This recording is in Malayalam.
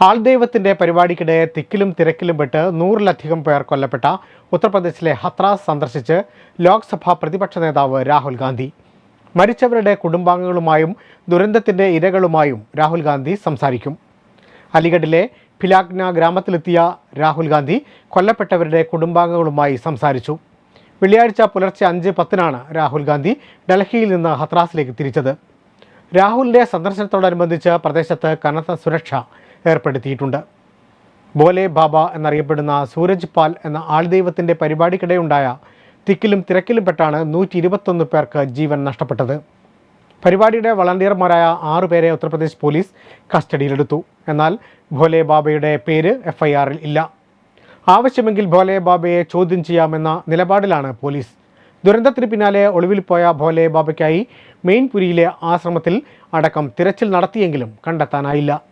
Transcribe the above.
ആൾദൈവത്തിന്റെ പരിപാടിക്കിടെ തിക്കിലും തിരക്കിലും പെട്ട് നൂറിലധികം പേർ കൊല്ലപ്പെട്ട ഉത്തർപ്രദേശിലെ ഹത്രാസ് സന്ദർശിച്ച് ലോക്സഭാ പ്രതിപക്ഷ നേതാവ് രാഹുൽ ഗാന്ധി. മരിച്ചവരുടെ കുടുംബാംഗങ്ങളുമായും ദുരന്തത്തിന്റെ ഇരകളുമായും രാഹുൽ ഗാന്ധി സംസാരിക്കും. അലിഗഡിലെ ഫിലാഗ്ന ഗ്രാമത്തിലെത്തിയ രാഹുൽ ഗാന്ധി കൊല്ലപ്പെട്ടവരുടെ കുടുംബാംഗങ്ങളുമായി സംസാരിച്ചു. വെള്ളിയാഴ്ച പുലർച്ചെ അഞ്ച് പത്തിനാണ് രാഹുൽ ഗാന്ധി ഡൽഹിയിൽ നിന്ന് ഹത്രാസിലേക്ക് തിരിച്ചത്. രാഹുലിന്റെ സന്ദർശനത്തോടനുബന്ധിച്ച് പ്രദേശത്ത് കനത്ത സുരക്ഷ ഏർപ്പെടുത്തിയിട്ടുണ്ട്. ബോലെ ബാബ എന്നറിയപ്പെടുന്ന സൂരജ് പാൽ എന്ന ആൾദൈവത്തിന്റെ പരിപാടിക്കിടെയുണ്ടായ തിക്കിലും തിരക്കിലും പെട്ടാണ് നൂറ്റി ഇരുപത്തൊന്ന് പേർക്ക് ജീവൻ നഷ്ടപ്പെട്ടത്. പരിപാടിയുടെ വളണ്ടിയർമാരായ ആറു പേരെ ഉത്തർപ്രദേശ് പോലീസ് കസ്റ്റഡിയിലെടുത്തു. എന്നാൽ ഭോലെ ബാബയുടെ പേര് എഫ്ഐആറിൽ ഇല്ല. ആവശ്യമെങ്കിൽ ഭോലെ ബാബയെ ചോദ്യം ചെയ്യാമെന്ന നിലപാടിലാണ് പോലീസ്. ദുരന്തത്തിന് പിന്നാലെ ഒളിവിൽ പോയ ഭോലെ ബാബയ്ക്കായി മെയിൻപുരിയിലെ ആശ്രമത്തിൽ അടക്കം തിരച്ചിൽ നടത്തിയെങ്കിലും കണ്ടെത്താനായില്ല.